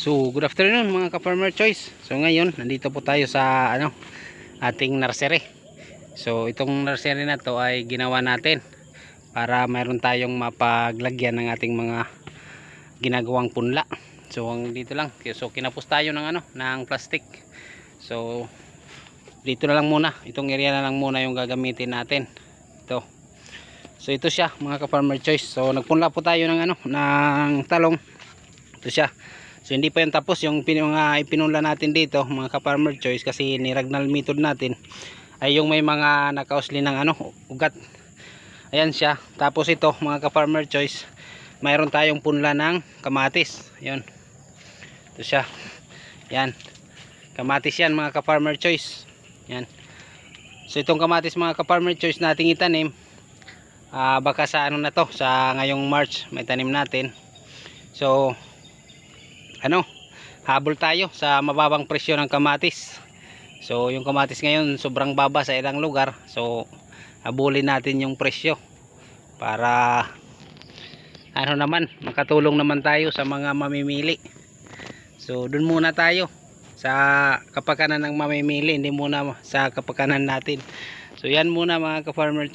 So, good afternoon mga ka-farmer choice. So, ngayon, nandito po tayo sa ano, ating nursery. So, itong nursery na to ay ginawa natin para mayroon tayong mapaglagyan ng ating mga ginagawang punla. So, ang dito lang. So, kinapos tayo ng ano, ng plastic. So, dito na lang muna. Itong area na lang muna yung gagamitin natin. Ito. So, ito siya mga ka-farmer choice. So, nagpunla po tayo ng ano, ng talong. Ito siya. So hindi pa yung tapos yung mga ipinunla natin dito mga ka-farmer choice kasi niragnal method natin ay yung may mga nakausli ng ano ugat. Ayan siya. Tapos ito mga ka-farmer choice mayroon tayong punla ng kamatis. Ayun. Ito siya. Yan. Kamatis yan mga ka-farmer choice. Yan. So itong kamatis mga ka-farmer choice nating itanim ah, baka sa ano na to sa ngayong March may tanim natin. So ano habol tayo sa mababang presyo ng kamatis. So yung kamatis ngayon sobrang baba sa ilang lugar. So habulin natin yung presyo para ano naman makatulong naman tayo sa mga mamimili. So dun muna tayo sa kapakanan ng mamimili hindi muna sa kapakanan natin. So yan muna mga ka-farmer